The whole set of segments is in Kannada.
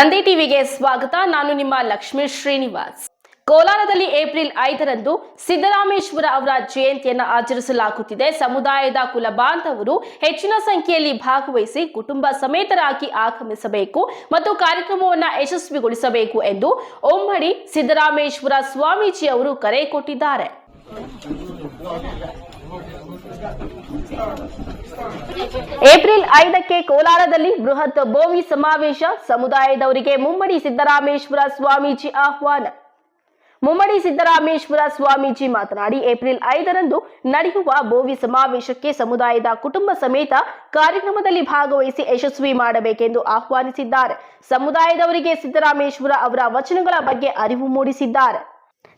ನಂದಿ ಟಿವಿಗೆ ಸ್ವಾಗತ. ನಾನು ನಿಮ್ಮ ಲಕ್ಷ್ಮೀ ಶ್ರೀನಿವಾಸ್. ಕೋಲಾರದಲ್ಲಿ ಏಪ್ರಿಲ್ ಐದರಂದು ಸಿದ್ದರಾಮೇಶ್ವರ ಅವರ ಜಯಂತಿಯನ್ನು ಆಚರಿಸಲಾಗುತ್ತಿದೆ. ಸಮುದಾಯದ ಕುಲ ಬಾಂಧವರು ಹೆಚ್ಚಿನ ಸಂಖ್ಯೆಯಲ್ಲಿ ಭಾಗವಹಿಸಿ ಕುಟುಂಬ ಸಮೇತರಾಗಿ ಆಗಮಿಸಬೇಕು ಮತ್ತು ಕಾರ್ಯಕ್ರಮವನ್ನು ಯಶಸ್ವಿಗೊಳಿಸಬೇಕು ಎಂದು ಒಮ್ಮಡಿ ಸಿದ್ದರಾಮೇಶ್ವರ ಸ್ವಾಮೀಜಿ ಅವರು ಕರೆ ಕೊಟ್ಟಿದ್ದಾರೆ. ಏಪ್ರಿಲ್ ಐದಕ್ಕೆ ಕೋಲಾರದಲ್ಲಿ ಬೃಹತ್ ಭೋವಿ ಸಮಾವೇಶ. ಸಮುದಾಯದವರಿಗೆ ಮುಮ್ಮಡಿ ಸಿದ್ದರಾಮೇಶ್ವರ ಸ್ವಾಮೀಜಿ ಆಹ್ವಾನ. ಮುಮ್ಮಡಿ ಸಿದ್ದರಾಮೇಶ್ವರ ಸ್ವಾಮೀಜಿ ಮಾತನಾಡಿ, ಏಪ್ರಿಲ್ ಐದರಂದು ನಡೆಯುವ ಭೋವಿ ಸಮಾವೇಶಕ್ಕೆ ಸಮುದಾಯದ ಕುಟುಂಬ ಸಮೇತ ಕಾರ್ಯಕ್ರಮದಲ್ಲಿ ಭಾಗವಹಿಸಿ ಯಶಸ್ವಿ ಮಾಡಬೇಕೆಂದು ಆಹ್ವಾನಿಸಿದ್ದಾರೆ. ಸಮುದಾಯದವರಿಗೆ ಸಿದ್ದರಾಮೇಶ್ವರ ಅವರ ವಚನಗಳ ಬಗ್ಗೆ ಅರಿವು ಮೂಡಿಸಿದ್ದಾರೆ.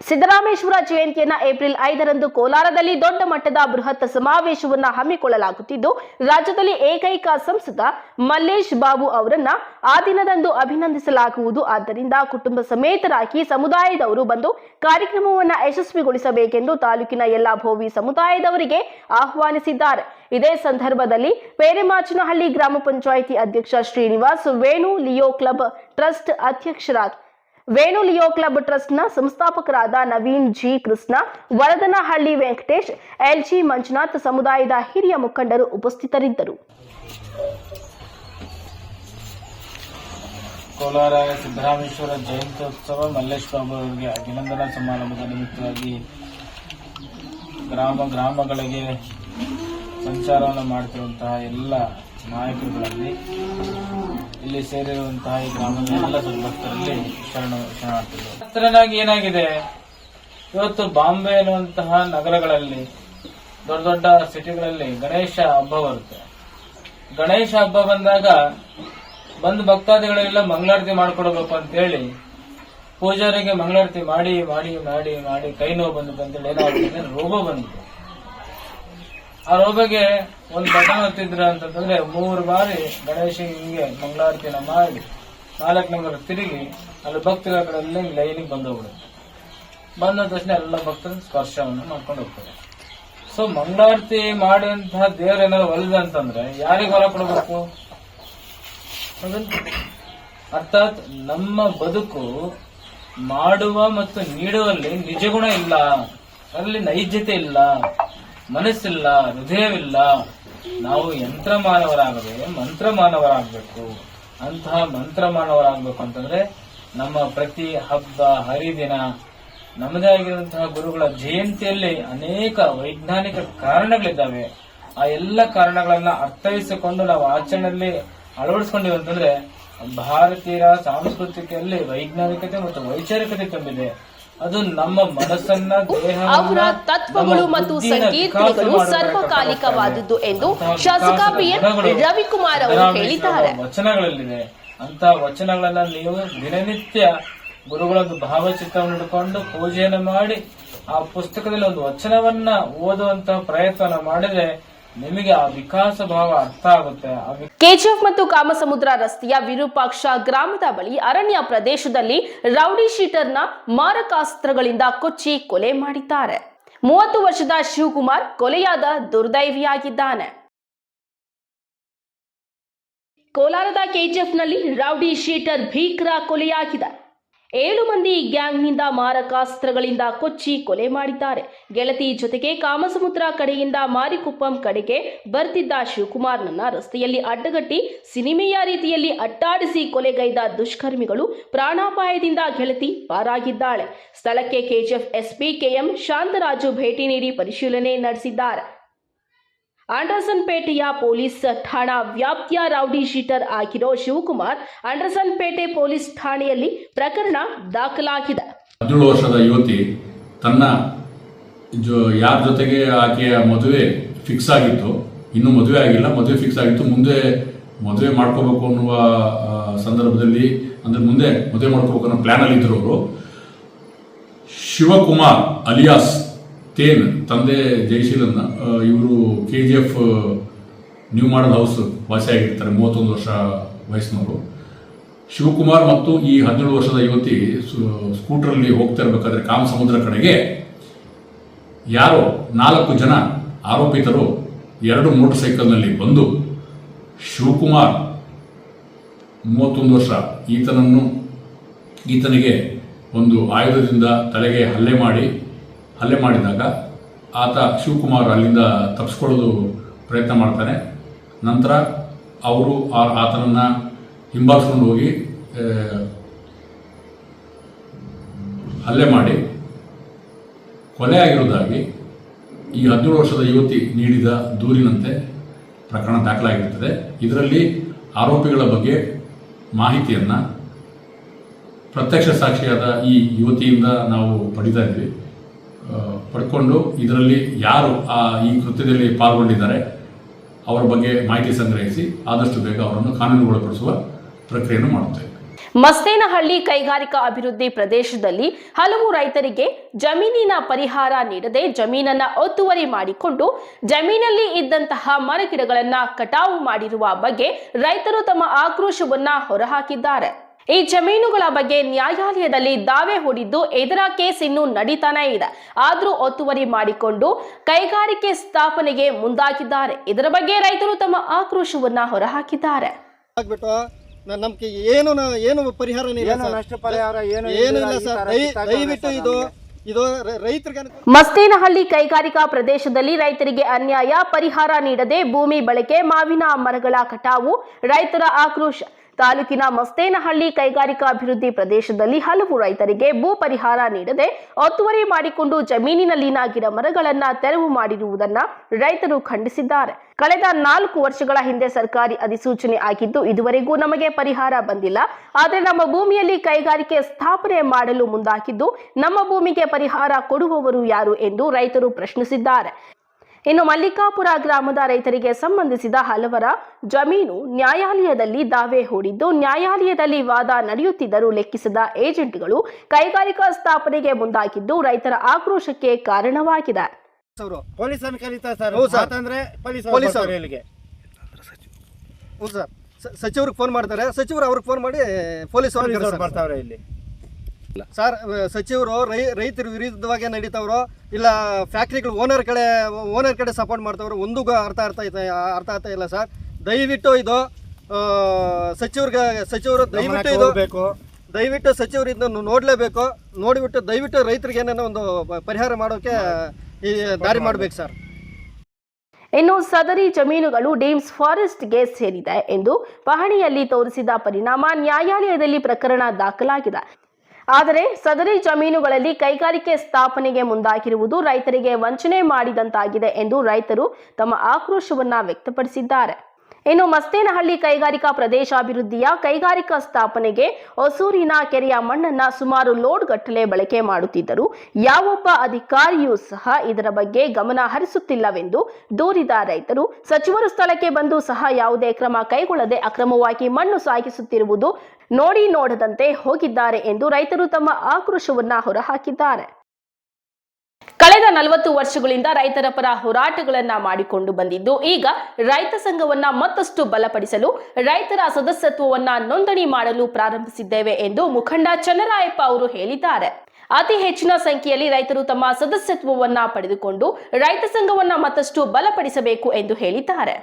ಸಿದ್ದರಾಮೇಶ್ವರ ಜಯಂತಿಯನ್ನ ಏಪ್ರಿಲ್ ಐದರಂದು ಕೋಲಾರದಲ್ಲಿ ದೊಡ್ಡ ಮಟ್ಟದ ಬೃಹತ್ ಸಮಾವೇಶವನ್ನ ಹಮ್ಮಿಕೊಳ್ಳಲಾಗುತ್ತಿದ್ದು, ರಾಜ್ಯದಲ್ಲಿ ಏಕೈಕ ಸಂಸದ ಮಲ್ಲೇಶ್ ಬಾಬು ಅವರನ್ನ ಆ ದಿನದಂದು ಅಭಿನಂದಿಸಲಾಗುವುದು. ಆದ್ದರಿಂದ ಕುಟುಂಬ ಸಮೇತರಾಗಿ ಸಮುದಾಯದವರು ಬಂದು ಕಾರ್ಯಕ್ರಮವನ್ನ ಯಶಸ್ವಿಗೊಳಿಸಬೇಕೆಂದು ತಾಲೂಕಿನ ಎಲ್ಲಾ ಭೋವಿ ಸಮುದಾಯದವರಿಗೆ ಆಹ್ವಾನಿಸಿದ್ದಾರೆ. ಇದೇ ಸಂದರ್ಭದಲ್ಲಿ ಪೇರೆಮಾಚನಹಳ್ಳಿ ಗ್ರಾಮ ಪಂಚಾಯಿತಿ ಅಧ್ಯಕ್ಷ Srinivas, Venu Leo club trust ಅಧ್ಯಕ್ಷರಾದ ವೇಣು ಲಿಯೋ ಕ್ಲಬ್ ಟ್ರಸ್ಟ್ನ ಸಂಸ್ಥಾಪಕರಾದ ನವೀನ್ ಜಿ ಕೃಷ್ಣ, ವರದನಹಳ್ಳಿ ವೆಂಕಟೇಶ್ ಎಲ್ಜಿ ಮಂಜುನಾಥ್ ಸಮುದಾಯದ ಹಿರಿಯ ಮುಖಂಡರು ಉಪಸ್ಥಿತರಿದ್ದರು. ಕೋಲಾರ ಸಿದ್ದರಾಮೇಶ್ವರ ಜಯಂತ್ಯೋತ್ಸವ ಮಲ್ಲೇಶ್ ಬಾಬು ಅವರಿಗೆ ಅಭಿನಂದನಾ ಸಮಾರಂಭದ ನಿಮಿತ್ತವಾಗಿ ಗ್ರಾಮ ಗ್ರಾಮಗಳಿಗೆ ಸಂಚಾರವನ್ನು ಮಾಡುತ್ತಿರುವಂತಹ ಎಲ್ಲ ನಾಯಕರುಗಳಲ್ಲಿ ಇಲ್ಲಿ ಸೇರಿರುವಂತಹ ಈ ಗ್ರಾಮದ ಎಲ್ಲ ಭಕ್ತರಲ್ಲಿ ಶರಣ ಶರಣಾರ್ಥಿಗಳು. ಏನಾಗಿದೆ? ಇವತ್ತು ಬಾಂಬೆ ಅನ್ನುವಂತಹ ನಗರಗಳಲ್ಲಿ, ದೊಡ್ಡ ದೊಡ್ಡ ಸಿಟಿಗಳಲ್ಲಿ ಗಣೇಶ ಹಬ್ಬ ಬರುತ್ತೆ. ಗಣೇಶ ಹಬ್ಬ ಬಂದಾಗ ಬಂದು ಭಕ್ತಾದಿಗಳೆಲ್ಲ ಮಂಗಳಾರತಿ ಮಾಡ್ಕೊಡ್ಬೇಕು ಅಂತ ಹೇಳಿ ಪೂಜಾರಿಗೆ ಮಂಗಳಾರತಿ ಮಾಡಿ ಮಾಡಿ ಮಾಡಿ ಮಾಡಿ ಕೈ ನೋವು ಬಂದು ಬಂದೇಳಿ ಏನಾಗುತ್ತೆ ರೋಗ ಬಂತು ಆ ರೋಬಗೆ ಒಂದು ಬಟನ್ ಹೊತ್ತಿದ್ರ ಅಂತಂದ್ರೆ ಮೂರು ಬಾರಿ ಗಣೇಶ ಹಿಂಗೆ ಮಂಗಳಾರತಿನ ಮಾಡಿ ನಾಲ್ಕು ನಂಬರ್ ತಿರುಗಿ ಅಲ್ಲಿ ಭಕ್ತರ ಕಡೆ ಲೈನಿಗೆ ಬಂದು ಹೋಗ್ಬಿಡುತ್ತೆ ಬಂದ ತಕ್ಷಣ ಎಲ್ಲ ಭಕ್ತರು ಸ್ಪರ್ಶವನ್ನು ಮಾಡ್ಕೊಂಡು ಹೋಗ್ತಾರೆ. ಸೊ ಮಂಗಳಾರತಿ ಮಾಡಿದಂತಹ ದೇವ್ರ ಏನಾದ್ರು ಒಲಿದ ಅಂತಂದ್ರೆ ಯಾರಿಗೆ ಹೊರ ಕೊಡಬೇಕು? ಅರ್ಥಾತ್ ನಮ್ಮ ಬದುಕು ಮಾಡುವ ಮತ್ತು ನೀಡುವಲ್ಲಿ ನಿಜಗುಣ ಇಲ್ಲ, ಅದರಲ್ಲಿ ನೈಜತೆ ಇಲ್ಲ. ಮನಸ್ಸಿಲ್ಲ, ಹೃದಯವಿಲ್ಲ, ನಾವು ಯಂತ್ರ ಮಾನವರಾಗದೆ ಮಂತ್ರ ಮಾನವರಾಗಬೇಕು ಅಂತಹ ಮಂತ್ರ ಮಾನವರಾಗಬೇಕು ಅಂತಂದ್ರೆ ನಮ್ಮ ಪ್ರತಿ ಹಬ್ಬ, ಹರಿದಿನ, ನಮ್ಮದೇ ಆಗಿರುವಂತಹ ಗುರುಗಳ ಜಯಂತಿಯಲ್ಲಿ ಅನೇಕ ವೈಜ್ಞಾನಿಕ ಕಾರಣಗಳಿದ್ದಾವೆ. ಆ ಎಲ್ಲ ಕಾರಣಗಳನ್ನ ಅರ್ಥೈಸಿಕೊಂಡು ನಾವು ಆಚರಣೆಯಲ್ಲಿ ಅಳವಡಿಸ್ಕೊಂಡಿವಿ ಅಂತಂದ್ರೆ ಭಾರತೀಯರ ಸಾಂಸ್ಕೃತಿಕೆಯಲ್ಲಿ ವೈಜ್ಞಾನಿಕತೆ ಮತ್ತು ವೈಚಾರಿಕತೆ ತುಂಬಿದೆ. ಅದು ನಮ್ಮ ಮನಸ್ಸನ್ನ ಅವರ ತತ್ವಗಳು ಮತ್ತು ಸಂಕೀರ್ತನೆಗಳು ಸರ್ವಕಾಲಿಕವಾದದ್ದು ಎಂದು ಶಾಸಕ ಬಿಎನ್ ರವಿಕುಮಾರ್ ಅವರು ಹೇಳಿದ್ದಾರೆ. ವಚನಗಳಲ್ಲಿದೆ ಅಂತ ವಚನಗಳನ್ನ ನೀವು ದಿನನಿತ್ಯ ಗುರುಗಳೊಂದು ಭಾವಚಿತ್ರವನ್ನು ಹಿಡ್ಕೊಂಡು ಪೂಜೆಯನ್ನು ಮಾಡಿ ಆ ಪುಸ್ತಕದಲ್ಲಿ ಒಂದು ವಚನವನ್ನ ಓದುವಂತಹ ಪ್ರಯತ್ನ ಮಾಡಿದ್ರೆ ನಿಮಗೆ ಆ ವಿಕಾಸ ಭಾವ ಅರ್ಥ ಆಗುತ್ತೆ. ಕೆಜಿಎಫ್ ಮತ್ತು ಕಾಮಸಮುದ್ರ ರಸ್ತೆಯ ವಿರೂಪಾಕ್ಷ ಗ್ರಾಮದ ಬಳಿ ಅರಣ್ಯ ಪ್ರದೇಶದಲ್ಲಿ ರೌಡಿ ಶೀಟರ್ನ ಮಾರಕಾಸ್ತ್ರಗಳಿಂದ ಕೊಚ್ಚಿ ಕೊಲೆ ಮಾಡಿದ್ದಾರೆ. ಮೂವತ್ತು ವರ್ಷದ ಶಿವಕುಮಾರ್ ಕೊಲೆಯಾದ ದುರ್ದೈವಿಯಾಗಿದ್ದಾನೆ. ಕೋಲಾರದ ಕೆಜಿಎಫ್ನಲ್ಲಿ ರೌಡಿ ಶೀಟರ್ ಭೀಕರ ಕೊಲೆಯಾಗಿದೆ. ಏಳು ಮಂದಿ ಗ್ಯಾಂಗ್ನಿಂದ ಮಾರಕಾಸ್ತ್ರಗಳಿಂದ ಕೊಚ್ಚಿ ಕೊಲೆ ಮಾಡಿದ್ದಾರೆ. ಗೆಳತಿ ಜೊತೆಗೆ ಕಾಮಸಮುದ್ರ ಕಡೆಯಿಂದ ಮಾರಿಕುಪ್ಪಂ ಕಡೆಗೆ ಬರ್ತಿದ್ದ ಶಿವಕುಮಾರ್ನನ್ನ ರಸ್ತೆಯಲ್ಲಿ ಅಡ್ಡಗಟ್ಟಿ, ಸಿನಿಮೆಯ ರೀತಿಯಲ್ಲಿ ಅಟ್ಟಾಡಿಸಿ ಕೊಲೆಗೈದ ದುಷ್ಕರ್ಮಿಗಳು ಪ್ರಾಣಾಪಾಯದಿಂದ ಗೆಳತಿ ಪಾರಾಗಿದ್ದಾಳೆ. ಸ್ಥಳಕ್ಕೆ ಕೆಜಿಎಫ್ ಎಸ್ಪಿ ಕೆಎಂ ಶಾಂತರಾಜು ಭೇಟಿ ನೀಡಿ ಪರಿಶೀಲನೆ ನಡೆಸಿದ್ದಾರೆ. ಆಂಡರ್ಸನ್ ಪೇಟೆಯ ಪೊಲೀಸ್ ಠಾಣಾ ವ್ಯಾಪ್ತಿಯ ರೌಡಿ ಶೀಟರ್ ಆಗಿರೋ ಶಿವಕುಮಾರ್ ಆಂಡರ್ಸನ್ ಪೇಟೆ ಪೊಲೀಸ್ ಠಾಣೆಯಲ್ಲಿ ಪ್ರಕರಣ ದಾಖಲಾಗಿದೆ. ಹದಿನೇಳು ವರ್ಷದ ಯುವತಿ ತನ್ನ ಯಾರ ಜೊತೆಗೆ ಆಕೆಯ ಮದುವೆ ಫಿಕ್ಸ್ ಆಗಿತ್ತು, ಇನ್ನೂ ಮದುವೆ ಆಗಿಲ್ಲ, ಮದುವೆ ಫಿಕ್ಸ್ ಆಗಿತ್ತು, ಮುಂದೆ ಮದುವೆ ಮಾಡ್ಕೋಬೇಕು ಅನ್ನುವ ಸಂದರ್ಭದಲ್ಲಿ, ಅಂದ್ರೆ ಮುಂದೆ ಮದುವೆ ಮಾಡ್ಕೋಬೇಕು ಅನ್ನೋ ಪ್ಲಾನಲ್ಲಿ ಇದ್ರು ಅವರು. ಶಿವಕುಮಾರ್ ಅಲಿಯಾಸ್ ತೇನ್ ತಂದೆ ಜಯಶೀಲನ್ನ ಇವರು K G F new model house ವಾಸಿಯಾಗಿರ್ತಾರೆ ಮೂವತ್ತೊಂದು ವರ್ಷ ವಯಸ್ಸಿನವರು. ಶಿವಕುಮಾರ್ ಮತ್ತು ಈ ಹದಿನೇಳು ವರ್ಷದ ಯುವತಿ ಸ್ಕೂಟರಲ್ಲಿ ಹೋಗ್ತಾ ಇರಬೇಕಾದ್ರೆ ಕಾಮಸಮುದ್ರ ಕಡೆಗೆ ಯಾರೋ ನಾಲ್ಕು ಜನ ಆರೋಪಿತರು ಎರಡು ಮೋಟರ್ ಸೈಕಲ್ನಲ್ಲಿ ಬಂದು ಶಿವಕುಮಾರ್ ಮೂವತ್ತೊಂದು ವರ್ಷ ಈತನನ್ನು, ಈತನಿಗೆ ಒಂದು ಆಯುಧದಿಂದ ತಲೆಗೆ ಹಲ್ಲೆ ಮಾಡಿ ಹಲ್ಲೆ ಮಾಡಿದಾಗ ಆತ ಶಿವಕುಮಾರ್ ಅಲ್ಲಿಂದ ತಪ್ಪಿಸ್ಕೊಳ್ಳೋದು ಪ್ರಯತ್ನ ಮಾಡ್ತಾನೆ. ನಂತರ ಅವರು ಆ- ಆತನನ್ನು ಹಿಂಬಾಲಿಸ್ಕೊಂಡು ಹೋಗಿ ಹಲ್ಲೆ ಮಾಡಿ ಕೊಲೆ ಆಗಿರುವುದಾಗಿ ಈ ಹದಿನೇಳು ವರ್ಷದ ಯುವತಿ ನೀಡಿದ ದೂರಿನಂತೆ ಪ್ರಕರಣ ದಾಖಲಾಗಿರುತ್ತದೆ ಇದರಲ್ಲಿ ಆರೋಪಿಗಳ ಬಗ್ಗೆ ಮಾಹಿತಿಯನ್ನು ಪ್ರತ್ಯಕ್ಷ ಸಾಕ್ಷಿಯಾದ ಈ ಯುವತಿಯಿಂದ ನಾವು ಪಡಿತಾ ಇದ್ವಿ. ಪಡ್ಕೊಂಡು ಇದರಲ್ಲಿ ಯಾರು ಆ, ಈ ಕೃತ್ಯದಲ್ಲಿ ಪಾಲ್ಗೊಂಡಿದ್ದಾರೆ, ಅವರ ಬಗ್ಗೆ ಮಾಹಿತಿ ಸಂಗ್ರಹಿಸಿ ಆದಷ್ಟು ಬೇಗ ಅವರನ್ನು ಕಾನೂನುಗೊಳಪಡಿಸುವ ಪ್ರಕ್ರಿಯೆಯನ್ನು ಮಾಡುತ್ತೇವೆ. ಮಸ್ತೇನಹಳ್ಳಿ ಕೈಗಾರಿಕಾ ಅಭಿವೃದ್ಧಿ ಪ್ರದೇಶದಲ್ಲಿ ಹಲವು ರೈತರಿಗೆ ಜಮೀನಿನ ಪರಿಹಾರ ನೀಡದೆ ಜಮೀನನ್ನ ಒತ್ತುವರಿ ಮಾಡಿಕೊಂಡು ಜಮೀನಲ್ಲಿ ಇದ್ದಂತಹ ಮರಗಿಡಗಳನ್ನ ಕಟಾವು ಮಾಡಿರುವ ಬಗ್ಗೆ ರೈತರು ತಮ್ಮ ಆಕ್ರೋಶವನ್ನ ಹೊರಹಾಕಿದ್ದಾರೆ. ಈ ಜಮೀನುಗಳ ಬಗ್ಗೆ ನ್ಯಾಯಾಲಯದಲ್ಲಿ ದಾವೆ ಹೂಡಿದ್ದು ಇದರ ಕೇಸ್ ಇನ್ನೂ ನಡೀತಾನೇ ಇದೆ. ಆದರೂ ಒತ್ತುವರಿ ಮಾಡಿಕೊಂಡು ಕೈಗಾರಿಕೆ ಸ್ಥಾಪನೆಗೆ ಮುಂದಾಗಿದ್ದಾರೆ. ಇದರ ಬಗ್ಗೆ ರೈತರು ತಮ್ಮ ಆಕ್ರೋಶವನ್ನ ಹೊರಹಾಕಿದ್ದಾರೆ. ನಮ್ಗೆ ಏನು ಏನು ಪರಿಹಾರ ಸರ್. ದಯವಿಟ್ಟು ಇದು ಮಸ್ತೇನಹಳ್ಳಿ ಕೈಗಾರಿಕಾ ಪ್ರದೇಶದಲ್ಲಿ ರೈತರಿಗೆ ಅನ್ಯಾಯ ಪರಿಹಾರ ನೀಡದೆ ಭೂಮಿ ಬಳಕೆ ಮಾವಿನ ಮರಗಳ ಕಟಾವು ರೈತರ ಆಕ್ರೋಶ. ತಾಲೂಕಿನ ಮಸ್ತೇನಹಳ್ಳಿ ಕೈಗಾರಿಕಾ ಅಭಿವೃದ್ಧಿ ಪ್ರದೇಶದಲ್ಲಿ ಹಲವು ರೈತರಿಗೆ ಭೂ ಪರಿಹಾರ ನೀಡದೆ ಒತ್ತುವರಿ ಮಾಡಿಕೊಂಡು ಜಮೀನಿನಲ್ಲಿನ ಗಿಡ ಮರಗಳನ್ನ ತೆರವು ಮಾಡಿರುವುದನ್ನ ರೈತರು ಖಂಡಿಸಿದ್ದಾರೆ. ಕಳೆದ ನಾಲ್ಕು ವರ್ಷಗಳ ಹಿಂದೆ ಸರ್ಕಾರಿ ಅಧಿಸೂಚನೆ ಆಗಿದ್ದು, ಇದುವರೆಗೂ ನಮಗೆ ಪರಿಹಾರ ಬಂದಿಲ್ಲ. ಆದರೆ ನಮ್ಮ ಭೂಮಿಯಲ್ಲಿ ಕೈಗಾರಿಕೆ ಸ್ಥಾಪನೆ ಮಾಡಲು ಮುಂದಾಗಿದ್ದು, ನಮ್ಮ ಭೂಮಿಗೆ ಪರಿಹಾರ ಕೊಡುವವರು ಯಾರು ಎಂದು ರೈತರು ಪ್ರಶ್ನಿಸಿದ್ದಾರೆ. ಇನ್ನು ಮಲ್ಲಿಕಾಪುರ ಗ್ರಾಮದ ರೈತರಿಗೆ ಸಂಬಂಧಿಸಿದ ಹಲವರ ಜಮೀನು ನ್ಯಾಯಾಲಯದಲ್ಲಿ ದಾವೆ ಹೂಡಿದ್ದು ನ್ಯಾಯಾಲಯದಲ್ಲಿ ವಾದ ನಡೆಯುತ್ತಿದ್ದರೂ ಲೆಕ್ಕಿಸಿದ ಏಜೆಂಟ್ಗಳು ಕೈಗಾರಿಕಾ ಸ್ಥಾಪನೆಗೆ ಮುಂದಾಗಿದ್ದು ರೈತರ ಆಕ್ರೋಶಕ್ಕೆ ಕಾರಣವಾಗಿದೆ. ಸಚಿವರಿಗೆ ಫೋನ್ ಮಾಡ್ತಾರೆ. ಸಚಿವರು ಅವ್ರಿಗೆ ಫೋನ್ ಮಾಡಿ ಪೊಲೀಸ್ ಅವ್ರಿಗೆ ಪೊಲೀಸ್ ಬರ್ತಾವ್ರೆ ಇಲ್ಲಿ. ಸರ್ ಸಚಿವರು ರೈ ರೈತರ ವಿರುದ್ಧವಾಗಿ ನಡೀತಾವ್ರೋ ಇಲ್ಲ ಫ್ಯಾಕ್ಟ್ರಿಗಳು ಓನರ್ ಕಡೆ ಓನರ್ ಕಡೆ ಸಪೋರ್ಟ್ ಮಾಡ್ತಾವ್ರು ಒಂದಿಗೂ ಅರ್ಥ ಅರ್ಥ ಐತೆ ಅರ್ಥ ಆಗ್ತಾ ಇಲ್ಲ ಸರ್. ದಯವಿಟ್ಟು ಇದು ಸಚಿವ್ರಿಗೆ ಸಚಿವರು ದಯವಿಟ್ಟು ಇದು ದಯವಿಟ್ಟು ಸಚಿವರು ಇದನ್ನು ನೋಡಲೇಬೇಕು. ನೋಡಿಬಿಟ್ಟು ದಯವಿಟ್ಟು ರೈತರಿಗೆ ಏನೇನೋ ಒಂದು ಪರಿಹಾರ ಮಾಡೋಕೆ ಈ ದಾರಿ ಮಾಡ್ಬೇಕು ಸರ್. ಇನ್ನು ಸದರಿ ಜಮೀನುಗಳು ಡೀಮ್ಸ್ ಫಾರೆಸ್ಟ್ಗೆ ಸೇರಿದೆ ಎಂದು ಪಹಣಿಯಲ್ಲಿ ತೋರಿಸಿದ ಪರಿಣಾಮ ನ್ಯಾಯಾಲಯದಲ್ಲಿ ಪ್ರಕರಣ ದಾಖಲಾಗಿದೆ. ಆದರೆ ಸದರಿ ಜಮೀನುಗಳಲ್ಲಿ ಕೈಗಾರಿಕೆ ಸ್ಥಾಪನೆಗೆ ಮುಂದಾಗಿರುವುದು ರೈತರಿಗೆ ವಂಚನೆ ಮಾಡಿದಂತಾಗಿದೆ ಎಂದು ರೈತರು ತಮ್ಮ ಆಕ್ರೋಶವನ್ನ ವ್ಯಕ್ತಪಡಿಸಿದ್ದಾರೆ. ಇನ್ನು ಮಸ್ತೇನಹಳ್ಳಿ ಕೈಗಾರಿಕಾ ಪ್ರದೇಶಾಭಿವೃದ್ಧಿಯ ಕೈಗಾರಿಕಾ ಸ್ಥಾಪನೆಗೆ ಹೊಸೂರಿನ ಕೆರೆಯ ಮಣ್ಣನ್ನ ಸುಮಾರು ಲೋಡ್ ಗಟ್ಟಲೆ ಬಳಕೆ ಮಾಡುತ್ತಿದ್ದರು ಯಾವೊಬ್ಬ ಅಧಿಕಾರಿಯೂ ಸಹ ಇದರ ಬಗ್ಗೆ ಗಮನ ಹರಿಸುತ್ತಿಲ್ಲವೆಂದು ದೂರಿದ ರೈತರು, ಸಚಿವರು ಸ್ಥಳಕ್ಕೆ ಬಂದು ಸಹ ಯಾವುದೇ ಕ್ರಮ ಕೈಗೊಳ್ಳದೆ ಅಕ್ರಮವಾಗಿ ಮಣ್ಣು ಸಾಗಿಸುತ್ತಿರುವುದು ನೋಡಿ ನೋಡದಂತೆ ಹೋಗಿದ್ದಾರೆ ಎಂದು ರೈತರು ತಮ್ಮ ಆಕ್ರೋಶವನ್ನ ಹೊರಹಾಕಿದ್ದಾರೆ. ಕಳೆದ ನಲವತ್ತು ವರ್ಷಗಳಿಂದ ರೈತರ ಪರ ಹೋರಾಟಗಳನ್ನ ಮಾಡಿಕೊಂಡು ಬಂದಿದ್ದು, ಈಗ ರೈತ ಸಂಘವನ್ನ ಮತ್ತಷ್ಟು ಬಲಪಡಿಸಲು ರೈತರ ಸದಸ್ಯತ್ವವನ್ನ ನೋಂದಣಿ ಮಾಡಲು ಪ್ರಾರಂಭಿಸಿದ್ದೇವೆ ಎಂದು ಮುಖಂಡ ಚನ್ನರಾಯಪ್ಪ ಅವರು ಹೇಳಿದ್ದಾರೆ. ಅತಿ ಹೆಚ್ಚಿನ ಸಂಖ್ಯೆಯಲ್ಲಿ ರೈತರು ತಮ್ಮ ಸದಸ್ಯತ್ವವನ್ನ ಪಡೆದುಕೊಂಡು ರೈತ ಸಂಘವನ್ನ ಮತ್ತಷ್ಟು ಬಲಪಡಿಸಬೇಕು ಎಂದು ಹೇಳಿದ್ದಾರೆ.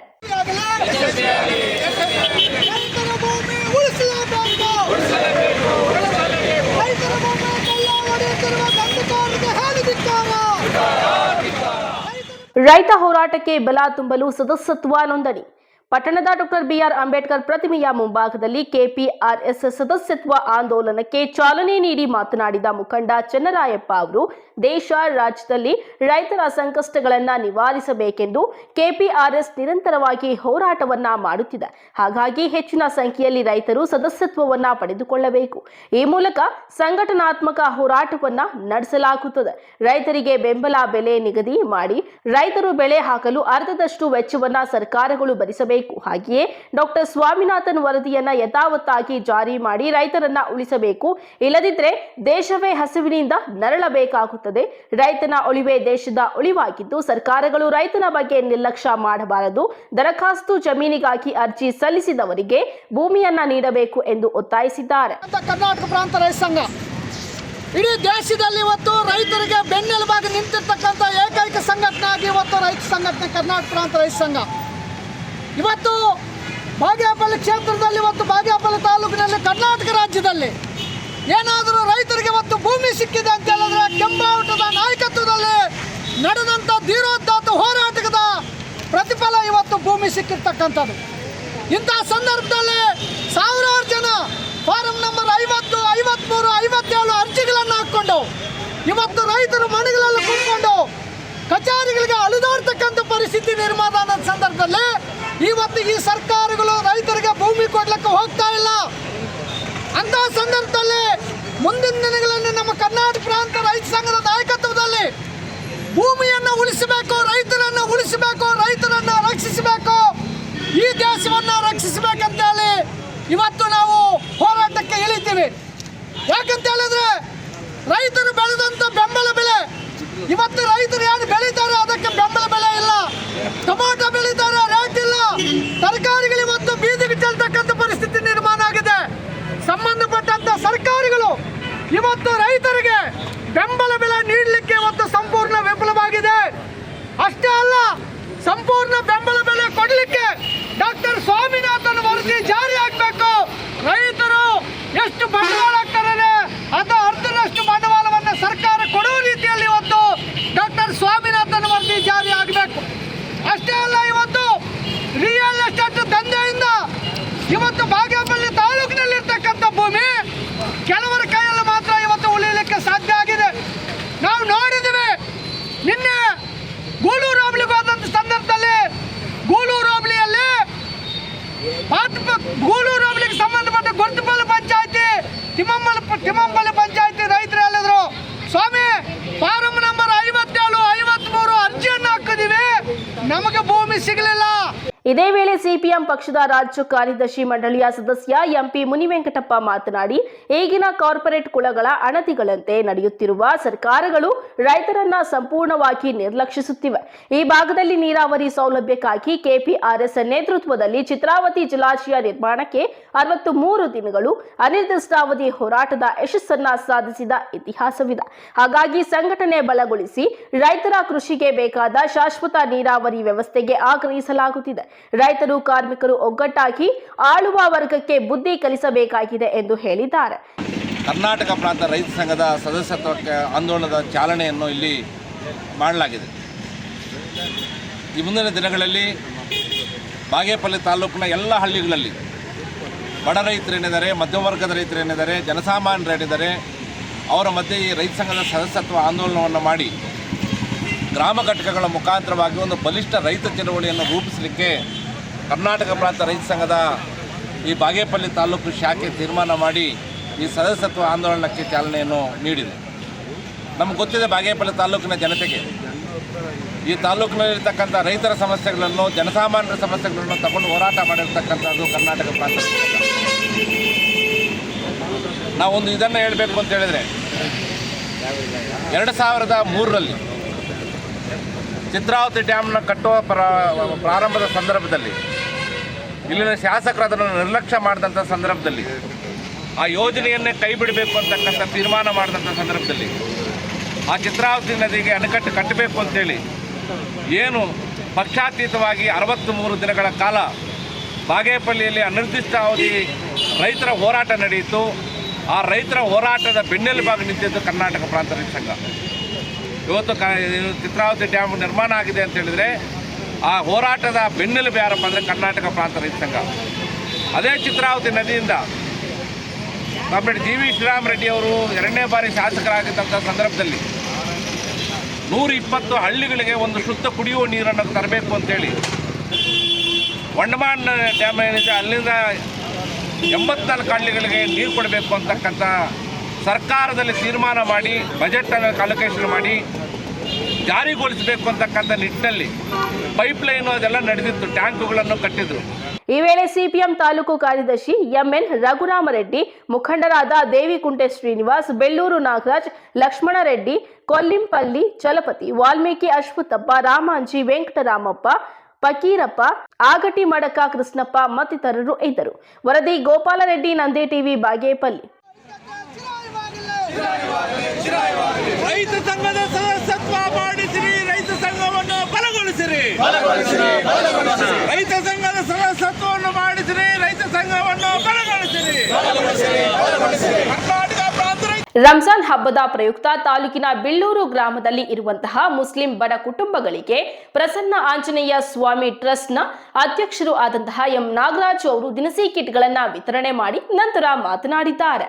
ರೈತ ಹೋರಾಟಕ್ಕೆ ಬಲ ತುಂಬಲು ಸದಸ್ಯತ್ವ ನೋಂದಣಿ. ಪಟ್ಟಣದ ಡಾಕ್ಟರ್ ಬಿಆರ್ ಅಂಬೇಡ್ಕರ್ ಪ್ರತಿಮೆಯ ಮುಂಭಾಗದಲ್ಲಿ ಕೆಪಿಆರ್ಎಸ್ ಸದಸ್ಯತ್ವ ಆಂದೋಲನಕ್ಕೆ ಚಾಲನೆ ನೀಡಿ ಮಾತನಾಡಿದ ಮುಖಂಡ ಚನ್ನರಾಯಪ್ಪ ಅವರು, ದೇಶ ರಾಜ್ಯದಲ್ಲಿ ರೈತರ ಸಂಕಷ್ಟಗಳನ್ನು ನಿವಾರಿಸಬೇಕೆಂದು ಕೆಪಿಆರ್ಎಸ್ ನಿರಂತರವಾಗಿ ಹೋರಾಟವನ್ನ ಮಾಡುತ್ತಿದೆ. ಹಾಗಾಗಿ ಹೆಚ್ಚಿನ ಸಂಖ್ಯೆಯಲ್ಲಿ ರೈತರು ಸದಸ್ಯತ್ವವನ್ನ ಪಡೆದುಕೊಳ್ಳಬೇಕು. ಈ ಮೂಲಕ ಸಂಘಟನಾತ್ಮಕ ಹೋರಾಟವನ್ನ ನಡೆಸಲಾಗುತ್ತದೆ. ರೈತರಿಗೆ ಬೆಂಬಲ ಬೆಲೆ ನಿಗದಿ ಮಾಡಿ ರೈತರು ಬೆಳೆ ಹಾಕಲು ಅರ್ಧದಷ್ಟು ವೆಚ್ಚವನ್ನ ಸರ್ಕಾರಗಳು ಭರಿಸಬೇಕು. ಹಾಗೆಯೇ ಡಾಕ್ಟರ್ ಸ್ವಾಮಿನಾಥನ್ ವರದಿಯನ್ನ ಯಥಾವತ್ತಾಗಿ ಜಾರಿ ಮಾಡಿ ರೈತರನ್ನ ಉಳಿಸಬೇಕು. ಇಲ್ಲದಿದ್ದರೆ ದೇಶವೇ ಹಸಿವಿನಿಂದ ನರಳಬೇಕಾಗುತ್ತದೆ. ರೈತನ ಉಳಿವೆ ದೇಶದ ಉಳಿವಾಗಿದ್ದು ಸರ್ಕಾರಗಳು ರೈತನ ಬಗ್ಗೆ ನಿರ್ಲಕ್ಷ್ಯ ಮಾಡಬಾರದು. ದರಖಾಸ್ತು ಜಮೀನಿಗಾಗಿ ಅರ್ಜಿ ಸಲ್ಲಿಸಿದವರಿಗೆ ಭೂಮಿಯನ್ನ ನೀಡಬೇಕು ಎಂದು ಒತ್ತಾಯಿಸಿದ್ದಾರೆ. ಕರ್ನಾಟಕ ಪ್ರಾಂತ ರೈತ ಸಂಘ. ಇಡೀ ದೇಶದಲ್ಲಿ ಇವತ್ತು ರೈತರಿಗೆ ಬೆನ್ನೆಲುಬಾಗಿ ನಿಂತಿರ್ತಕ್ಕಂಥ ಏಕೈಕ ಸಂಘಟನೆ ಆಗಿ ಇವತ್ತು ರೈತ ಸಂಘಟನೆ ಕರ್ನಾಟಕ ಪ್ರಾಂತ ರೈತ ಸಂಘ. ಇವತ್ತು ಬಾಗೇಪಲ್ಲಿ ಕ್ಷೇತ್ರದಲ್ಲಿ ಇವತ್ತು ಬಾಗೇಪಲ್ಲಿ ತಾಲೂಕಿನಲ್ಲಿ ಕರ್ನಾಟಕ ರಾಜ್ಯದಲ್ಲಿ ಏನಾದರೂ ರೈತರಿಗೆ ಇವತ್ತು ಭೂಮಿ ಸಿಕ್ಕಿದೆ ಅಂತ ಹೇಳಿದ್ರೆ ಕೆಂಬಾವಟದ ನಾಯಕತ್ವದಲ್ಲಿ ನಡೆದಂಥ ಧೀರೋದ್ದಾತ ಹೋರಾಟದ ಪ್ರತಿಫಲ ಇವತ್ತು ಭೂಮಿ ಸಿಕ್ಕಿರ್ತಕ್ಕಂಥದ್ದು. ಇಂತಹ ಸಂದರ್ಭದಲ್ಲಿ ಸಾವಿರಾರು ಜನ ಫಾರಂ ನಂಬರ್ ಐವತ್ತು, ಐವತ್ಮೂರು, ಐವತ್ತೇಳು ಅರ್ಜಿಗಳನ್ನು ಹಾಕ್ಕೊಂಡು ಇವತ್ತು ರೈತರು ಮನೆಗಳಲ್ಲಿ ಕೂತ್ಕೊಂಡು ಕಚೇರಿಗಳಿಗೆ ಅಳಿದಾಡ್ತಕ್ಕಂಥ ಪರಿಸ್ಥಿತಿ ನಿರ್ಮಾಣ ಸಂದರ್ಭದಲ್ಲಿ ಇವತ್ತು ಈ ಸರ್ಕಾರಗಳು ರೈತರಿಗೆ ಭೂಮಿ ಕೊಡ್ಲಿಕ್ಕೆ ಹೋಗ್ತಾ ಇಲ್ಲ. ಅಂತ ಸಂದರ್ಭದಲ್ಲಿ ಮುಂದಿನ ದಿನಗಳಲ್ಲಿ ನಮ್ಮ ಕರ್ನಾಟಕ ಪ್ರಾಂತ ರೈತ ಸಂಘದ ನಾಯಕತ್ವದಲ್ಲಿ ಭೂಮಿಯನ್ನು ಉಳಿಸಬೇಕು, ರೈತರನ್ನು ಉಳಿಸಬೇಕು, ರೈತರನ್ನು ರಕ್ಷಿಸಬೇಕು, ಈ ದೇಶವನ್ನು ರಕ್ಷಿಸಬೇಕಂತ ಹೇಳಿ ಇವತ್ತು ನಾವು ಹೋರಾಟಕ್ಕೆ ಇಳಿತೀವಿ. ಯಾಕಂತ ಹೇಳಿದ್ರೆ ರೈತರು ಬೆಳೆದಂತ ಬೆಂಬಲ ಬೆಲೆ, ಇವತ್ತು ರೈತರು ಏನು ಬೆಳೀತಾರೆ ಅದಕ್ಕೆ ಬೆಂಬಲ ಬೆಲೆ ಇಲ್ಲ. ಟೊಮೊಟೊ ತರಕಾರಿಗಳು ಮತ್ತು ಬೀದಿಗೆ ಚೆಲ್ತಕ್ಕಂಥ ಪರಿಸ್ಥಿತಿ ನಿರ್ಮಾಣ ಆಗಿದೆ. ಸಂಬಂಧಪಟ್ಟಂತ ಸರ್ಕಾರಗಳು ಇವತ್ತು ರೈತರಿಗೆ ಬೆಂಬಲ ಬೆಲೆ ನೀಡಲಿಕ್ಕೆ ಇವತ್ತು ಸಂಪೂರ್ಣ ವಿಫಲವಾಗಿದೆ. ಅಷ್ಟೇ ಅಲ್ಲ, ಸಂಪೂರ್ಣ ಬೆಂಬಲ ಬೆಲೆ ಕೊಡಲಿಕ್ಕೆ తిమ్మమ్మలు తిమ్మమ్మలు ಇದೇ ವೇಳೆ ಸಿಪಿಎಂ ಪಕ್ಷದ ರಾಜ್ಯ ಕಾರ್ಯದರ್ಶಿ ಮಂಡಳಿಯ ಸದಸ್ಯ ಎಂಪಿ ಮುನಿವೆಂಕಟಪ್ಪ ಮಾತನಾಡಿ, ಈಗಿನ ಕಾರ್ಪೊರೇಟ್ ಕುಳಗಳ ಅಣತಿಗಳಂತೆ ನಡೆಯುತ್ತಿರುವ ಸರ್ಕಾರಗಳು ರೈತರನ್ನ ಸಂಪೂರ್ಣವಾಗಿ ನಿರ್ಲಕ್ಷಿಸುತ್ತಿವೆ. ಈ ಭಾಗದಲ್ಲಿ ನೀರಾವರಿ ಸೌಲಭ್ಯಕ್ಕಾಗಿ ಕೆಪಿಆರ್ಎಸ್ ನೇತೃತ್ವದಲ್ಲಿ ಚಿತ್ರಾವತಿ ಜಲಾಶಯ ನಿರ್ಮಾಣಕ್ಕೆ ಅರವತ್ತು ಮೂರು ದಿನಗಳು ಅನಿರ್ದಿಷ್ಟಾವಧಿ ಹೋರಾಟದ ಯಶಸ್ಸನ್ನ ಸಾಧಿಸಿದ ಇತಿಹಾಸವಿದೆ. ಹಾಗಾಗಿ ಸಂಘಟನೆ ಬಲಗೊಳಿಸಿ ರೈತರ ಕೃಷಿಗೆ ಬೇಕಾದ ಶಾಶ್ವತ ನೀರಾವರಿ ವ್ಯವಸ್ಥೆಗೆ ಆಗ್ರಹಿಸಲಾಗುತ್ತಿದೆ. ರೈತರು, ಕಾರ್ಮಿಕರು ಒಗ್ಗಟ್ಟಾಗಿ ಆಳುವ ವರ್ಗಕ್ಕೆ ಬುದ್ಧಿ ಕಲಿಸಬೇಕಾಗಿದೆ ಎಂದು ಹೇಳಿದ್ದಾರೆ. ಕರ್ನಾಟಕ ಪ್ರಾಂತ ರೈತ ಸಂಘದ ಸದಸ್ಯತ್ವಕ್ಕೆ ಆಂದೋಲನದ ಚಾಲನೆಯನ್ನು ಇಲ್ಲಿ ಮಾಡಲಾಗಿದೆ. ಈ ಮುಂದಿನ ದಿನಗಳಲ್ಲಿ ಬಾಗೇಪಲ್ಲಿ ತಾಲೂಕಿನ ಎಲ್ಲ ಹಳ್ಳಿಗಳಲ್ಲಿ ಬಡ ರೈತರೇನಿದ್ದಾರೆ ಮಧ್ಯಮ ವರ್ಗದ ರೈತರೇನಿದ್ದಾರೆ ಜನಸಾಮಾನ್ಯರೇನಿದ್ದಾರೆ ಅವರ ಮಧ್ಯೆ ಈ ರೈತ ಸಂಘದ ಸದಸ್ಯತ್ವ ಆಂದೋಲನವನ್ನು ಮಾಡಿ ಗ್ರಾಮ ಘಟಕಗಳ ಮುಖಾಂತರವಾಗಿ ಒಂದು ಬಲಿಷ್ಠ ರೈತ ಚಳವಳಿಯನ್ನು ರೂಪಿಸಲಿಕ್ಕೆ ಕರ್ನಾಟಕ ಪ್ರಾಂತ ರೈತ ಸಂಘದ ಈ ಬಾಗೇಪಲ್ಲಿ ತಾಲೂಕು ಶಾಖೆ ತೀರ್ಮಾನ ಮಾಡಿ ಈ ಸದಸ್ಯತ್ವ ಆಂದೋಲನಕ್ಕೆ ಚಾಲನೆಯನ್ನು ನೀಡಿದೆ ನಮ್ಗೆ ಗೊತ್ತಿದೆ ಬಾಗೇಪಲ್ಲಿ ತಾಲೂಕಿನ ಜನತೆಗೆ ಈ ತಾಲೂಕಿನಲ್ಲಿರ್ತಕ್ಕಂಥ ರೈತರ ಸಮಸ್ಯೆಗಳನ್ನು, ಜನಸಾಮಾನ್ಯರ ಸಮಸ್ಯೆಗಳನ್ನು ತಗೊಂಡು ಹೋರಾಟ ಮಾಡಿರ್ತಕ್ಕಂಥದ್ದು ಕರ್ನಾಟಕ ಪ್ರಾಂತ. ನಾವೊಂದು ಇದನ್ನು ಹೇಳಬೇಕು ಅಂತ ಹೇಳಿದರೆ, ಎರಡು ಸಾವಿರದ ಮೂರರಲ್ಲಿ ಚಿತ್ರಾವತಿ ಡ್ಯಾಮ್ನ ಕಟ್ಟುವ ಪ್ರ, ಪ್ರಾರಂಭದ ಸಂದರ್ಭದಲ್ಲಿ, ಇಲ್ಲಿನ ಶಾಸಕರು ಅದನ್ನು ನಿರ್ಲಕ್ಷ್ಯ ಮಾಡಿದಂಥ ಸಂದರ್ಭದಲ್ಲಿ, ಆ ಯೋಜನೆಯನ್ನೇ ಕೈ ಬಿಡಬೇಕು ಅಂತಕ್ಕಂಥ ತೀರ್ಮಾನ ಮಾಡಿದಂಥ ಸಂದರ್ಭದಲ್ಲಿ, ಆ ಚಿತ್ರಾವತಿ ನದಿಗೆ ಅಣೆಕಟ್ಟು ಕಟ್ಟಬೇಕು ಅಂತೇಳಿ ಏನು ಪಕ್ಷಾತೀತವಾಗಿ ಅರವತ್ತು ಮೂರು ದಿನಗಳ ಕಾಲ ಬಾಗೇಪಲ್ಲಿಯಲ್ಲಿ ಅನಿರ್ದಿಷ್ಟ ಅವಧಿ ರೈತರ ಹೋರಾಟ ನಡೆಯಿತು. ಆ ರೈತರ ಹೋರಾಟದ ಬೆನ್ನೆಲುಬಾಗಿ ನಿಂತಿದ್ದು ಕರ್ನಾಟಕ ಪ್ರಾಂತ ರೈತ ಸಂಘ. ಇವತ್ತು ಕ ಚಿತ್ರಾವತಿ ಡ್ಯಾಮ್ ನಿರ್ಮಾಣ ಆಗಿದೆ ಅಂತ ಹೇಳಿದ್ರೆ ಆ ಹೋರಾಟದ ಬೆನ್ನೆಲುಬು ಯಾರಪ್ಪ ಅಂದರೆ ಕರ್ನಾಟಕ ಪ್ರಾಂತ ರೈತ ಸಂಘ. ಅದೇ ಚಿತ್ರಾವತಿ ನದಿಯಿಂದ ಕಾಮ್ರೇಡ್ ಜಿ ವಿ ಶ್ರೀರಾಮರೆಡ್ಡಿ ಅವರು ಎರಡನೇ ಬಾರಿ ಶಾಸಕರಾಗಿದ್ದಂಥ ಸಂದರ್ಭದಲ್ಲಿ ನೂರ ಇಪ್ಪತ್ತು ಹಳ್ಳಿಗಳಿಗೆ ಒಂದು ಶುದ್ಧ ಕುಡಿಯುವ ನೀರನ್ನು ತರಬೇಕು ಅಂತೇಳಿ ವಂಡಮಾನ್ ಡ್ಯಾಮ್ ಏನಿದೆ, ಅಲ್ಲಿಂದ ಎಂಬತ್ನಾಲ್ಕು ಹಳ್ಳಿಗಳಿಗೆ ನೀರು ಕೊಡಬೇಕು ಅಂತಕ್ಕಂಥ ಸರ್ಕಾರದಲ್ಲಿ ತೀರ್ಮಾನ ಮಾಡಿ ಬಜೆಟನ್ನು ಅಲೋಕೇಶನ್ ಮಾಡಿ ಜಾರಿಗೊಳಿಸಬೇಕು ಅಂತಕ್ಕಂಥ ನಿಟ್ಟಿನಲ್ಲಿ ಪೈಪ್ ಲೈನ್ ಅದೆಲ್ಲ ನಡೆದಿತ್ತು ಟ್ಯಾಂಕುಗಳನ್ನು ಕಟ್ಟಿದ್ರು. ಈ ವೇಳೆ ಸಿಪಿಎಂ ತಾಲೂಕು ಕಾರ್ಯದರ್ಶಿ ಎಂಎನ್ ರಘುರಾಮರೆಡ್ಡಿ ಮುಖಂಡರಾದ ದೇವಿಕುಂಟೆ ಶ್ರೀನಿವಾಸ್ ಬೆಳ್ಳೂರು ನಾಗರಾಜ್ ಲಕ್ಷ್ಮಣರೆಡ್ಡಿ ಕೊಲ್ಲಿಂಪಲ್ಲಿ ಚಲಪತಿ ವಾಲ್ಮೀಕಿ ಅಶ್ವತ್ಥಪ್ಪ ರಾಮಾಂಜಿ ವೆಂಕಟರಾಮಪ್ಪ ಫಕೀರಪ್ಪ ಆಗಟಿ ಮಡಕ ಕೃಷ್ಣಪ್ಪ ಮತ್ತಿತರರು ಇದ್ದರು. ವರದಿ ಗೋಪಾಲರೆಡ್ಡಿ ನಂದೇ ಟಿವಿ ಬಾಗೇಪಲ್ಲಿ ರೈತ ಸಂಘದ ಸದಸ್ಯತ್ವ ಮಾಡಿಸಿರಿ ಸಂಘವನ್ನು ಬಲಗೊಳಿಸಿರಿ. ರೈತ ಸಂಘದ ಸದಸ್ಯತ್ವವನ್ನು ಮಾಡಿಸಿರಿ ರೈತ ಸಂಘವನ್ನು ಬಲಗೊಳಿಸಿರಿ. ರಂಜಾನ್ ಹಬ್ಬದ ಪ್ರಯುಕ್ತ ತಾಲೂಕಿನ ಬಿಳ್ಳೂರು ಗ್ರಾಮದಲ್ಲಿ ಇರುವಂತಹ ಮುಸ್ಲಿಂ ಬಡ ಕುಟುಂಬಗಳಿಗೆ ಪ್ರಸನ್ನ ಆಂಜನೇಯ ಸ್ವಾಮಿ ಟ್ರಸ್ಟ್ನ ಅಧ್ಯಕ್ಷರು ಆದಂತಹ ಎಂ ನಾಗರಾಜು ಅವರು ದಿನಸಿ ಕಿಟ್ಗಳನ್ನ ವಿತರಣೆ ಮಾಡಿ ನಂತರ ಮಾತನಾಡಿದ್ದಾರೆ.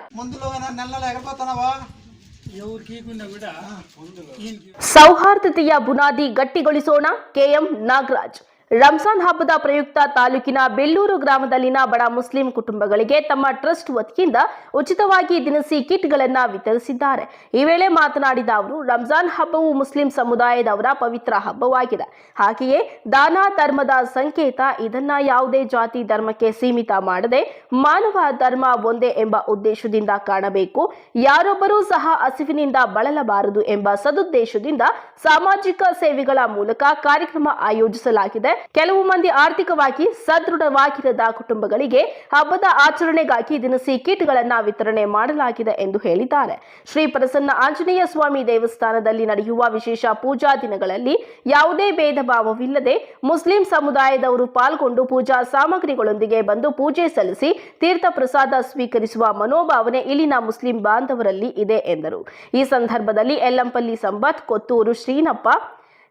ಸೌಹಾರ್ದತೆಯ ಬುನಾದಿ ಗಟ್ಟಿಗೊಳಿಸೋಣ ಕೆಎಂ ನಾಗರಾಜ್. ರಂಜಾನ್ ಹಬ್ಬದ ಪ್ರಯುಕ್ತ ತಾಲೂಕಿನ ಬೆಳ್ಳೂರು ಗ್ರಾಮದಲ್ಲಿನ ಬಡ ಮುಸ್ಲಿಂ ಕುಟುಂಬಗಳಿಗೆ ತಮ್ಮ ಟ್ರಸ್ಟ್ ವತಿಯಿಂದ ಉಚಿತವಾಗಿ ದಿನಸಿ ಕಿಟ್ಗಳನ್ನ ವಿತರಿಸಿದ್ದಾರೆ. ಈ ವೇಳೆ ಮಾತನಾಡಿದ ಅವರು, ರಂಜಾನ್ ಹಬ್ಬವು ಮುಸ್ಲಿಂ ಸಮುದಾಯದವರ ಪವಿತ್ರ ಹಬ್ಬವಾಗಿದೆ. ಹಾಗೆಯೇ ದಾನ ಧರ್ಮದ ಸಂಕೇತ ಇದನ್ನ ಯಾವುದೇ ಜಾತಿ ಧರ್ಮಕ್ಕೆ ಸೀಮಿತ ಮಾಡದೆ ಮಾನವ ಧರ್ಮ ಒಂದೇ ಎಂಬ ಉದ್ದೇಶದಿಂದ ಕಾಣಬೇಕು. ಯಾರೊಬ್ಬರೂ ಸಹ ಹಸಿವಿನಿಂದ ಬಳಲಬಾರದು ಎಂಬ ಸದುದ್ದೇಶದಿಂದ ಸಾಮಾಜಿಕ ಸೇವೆಗಳ ಮೂಲಕ ಕಾರ್ಯಕ್ರಮ ಆಯೋಜಿಸಲಾಗಿದೆ. ಕೆಲವು ಮಂದಿ ಆರ್ಥಿಕವಾಗಿ ಸದೃಢವಾಗಿರದ ಕುಟುಂಬಗಳಿಗೆ ಹಬ್ಬದ ಆಚರಣೆಗಾಗಿ ದಿನಸಿ ಕಿಟ್ಗಳನ್ನ ವಿತರಣೆ ಮಾಡಲಾಗಿದೆ ಎಂದು ಹೇಳಿದ್ದಾರೆ. ಶ್ರೀ ಪ್ರಸನ್ನ ಆಂಜನೇಯ ಸ್ವಾಮಿ ದೇವಸ್ಥಾನದಲ್ಲಿ ನಡೆಯುವ ವಿಶೇಷ ಪೂಜಾ ದಿನಗಳಲ್ಲಿ ಯಾವುದೇ ಭೇದ ಭಾವವಿಲ್ಲದೆ ಮುಸ್ಲಿಂ ಸಮುದಾಯದವರು ಪಾಲ್ಗೊಂಡು ಪೂಜಾ ಸಾಮಗ್ರಿಗಳೊಂದಿಗೆ ಬಂದು ಪೂಜೆ ಸಲ್ಲಿಸಿ ತೀರ್ಥ ಪ್ರಸಾದ ಸ್ವೀಕರಿಸುವ ಮನೋಭಾವನೆ ಇಲ್ಲಿನ ಮುಸ್ಲಿಂ ಬಾಂಧವರಲ್ಲಿ ಇದೆ ಎಂದರು. ಈ ಸಂದರ್ಭದಲ್ಲಿ ಯಲ್ಲಂಪಲ್ಲಿ ಸಂಬತ್, ಕೊತ್ತೂರು ಶ್ರೀನಪ್ಪ,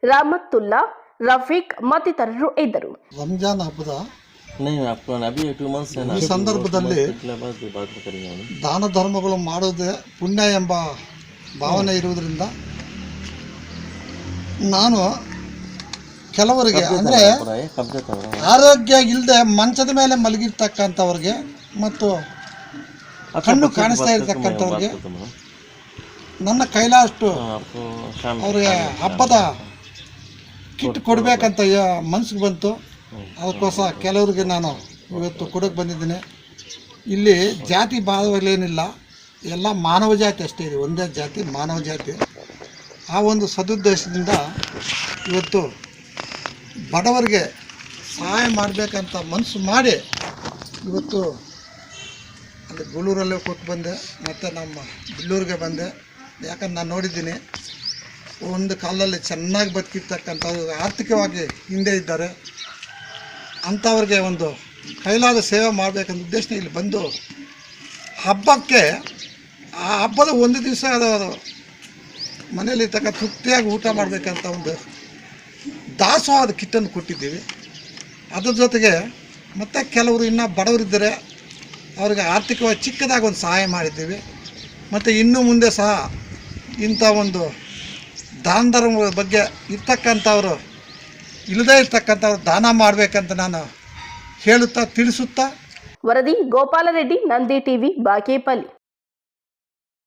ರಾಮತ್ತುಲ್ಲಾ ರಫೀಕ್ ಮತ್ತಿತರರು ಇದ್ದರು ರಂಜಾನ್ ಹಬ್ಬದ नहीं आपको अभी टू मंथ्स है ना ಈ ಸಂದರ್ಭದಲ್ಲಿ पिछले बार भी बात करेंगे हम ದಾನ ಧರ್ಮಗಳು ಮಾಡೋದೇ ಪುಣ್ಯ ಎಂಬ ಭಾವನೆ ಇರುವುದರಿಂದ ನಾನು ಕೆಲವರಿಗೆ ಅಂದರೆ पूरा ये कब्जा कर रहा ಆರೋಗ್ಯ ಇಲ್ಲದೆ ಮಂಚದ ಮೇಲೆ ಮಲಗಿರ್ತಕ್ಕಂಥವ್ರಿಗೆ ಮತ್ತು है ಕಣ್ಣು ಕಾಣಿಸ್ತಾ ಇರ್ತಕ್ಕಂಥವ್ರಿಗೆ बात करता हूँ ನನ್ನ ಕೈಲಾಷ್ಟು आपको शाम ಅವ್ರಿಗೆ ಹಬ್ಬದ ಕಿಟ್ ಕೊಡಬೇಕಂತ ಮನ್ಸಿಗೆ ಬಂತು. ಅದಕ್ಕೋಸ್ಕರ ಕೆಲವರಿಗೆ ನಾನು ಇವತ್ತು ಕೊಡಕ್ಕೆ ಬಂದಿದ್ದೀನಿ. ಇಲ್ಲಿ ಜಾತಿ ಭಾವಗಳೇನಿಲ್ಲ ಎಲ್ಲ ಮಾನವ ಜಾತಿ ಅಷ್ಟೇ ಇದೆ. ಒಂದೇ ಜಾತಿ, ಮಾನವ ಜಾತಿ. ಆ ಒಂದು ಸದುದ್ದೇಶದಿಂದ ಇವತ್ತು ಬಡವರಿಗೆ ಸಹಾಯ ಮಾಡಬೇಕಂತ ಮನಸ್ಸು ಮಾಡಿ ಇವತ್ತು ಅಲ್ಲಿ ಗೂಳೂರಲ್ಲೇ ಕೊಟ್ಟು ಬಂದೆ. ಮತ್ತು ನಮ್ಮ ಬಿಲ್ಲೂರಿಗೆ ಬಂದೆ. ಯಾಕಂದ್ರೆ ನಾನು ನೋಡಿದ್ದೀನಿ. ಒಂದು ಕಾಲದಲ್ಲಿ ಚೆನ್ನಾಗಿ ಬದುಕಿರ್ತಕ್ಕಂಥವ್ರು ಆರ್ಥಿಕವಾಗಿ ಹಿಂದೆ ಇದ್ದಾರೆ. ಅಂಥವ್ರಿಗೆ ಒಂದು ಕೈಲಾದ ಸೇವೆ ಮಾಡಬೇಕಂತ ಉದ್ದೇಶ ಇಲ್ಲಿ ಬಂದು ಹಬ್ಬಕ್ಕೆ ಆ ಹಬ್ಬದ ಒಂದು ದಿವಸ ಅದು ಮನೇಲಿ ತಕ್ಕ ತೃಪ್ತಿಯಾಗಿ ಊಟ ಮಾಡಬೇಕಂತ ಒಂದು ದಾಸವಾದ ಕಿಟ್ಟನ್ನು ಕೊಟ್ಟಿದ್ದೀವಿ. ಅದ್ರ ಜೊತೆಗೆ ಮತ್ತು ಕೆಲವರು ಇನ್ನೂ ಬಡವರಿದ್ದರೆ ಅವ್ರಿಗೆ ಆರ್ಥಿಕವಾಗಿ ಚಿಕ್ಕದಾಗಿ ಒಂದು ಸಹಾಯ ಮಾಡಿದ್ದೀವಿ. ಮತ್ತು ಇನ್ನು ಮುಂದೆ ಸಹ ಇಂಥ ಒಂದು ದಾನ ಧರ್ಮಗಳ ಬಗ್ಗೆ ಇರ್ತಕ್ಕಂಥವರು, ಇಲ್ಲದೇ ಇರ್ತಕ್ಕಂಥವ್ರು ದಾನ ಮಾಡಬೇಕಂತ ನಾನು ಹೇಳುತ್ತಾ, ತಿಳಿಸುತ್ತಾ? ವರದಿ ಗೋಪಾಲರೆಡ್ಡಿ, ನಂದಿ ಟಿವಿ, ಬಾಗೇಪಲ್ಲಿ.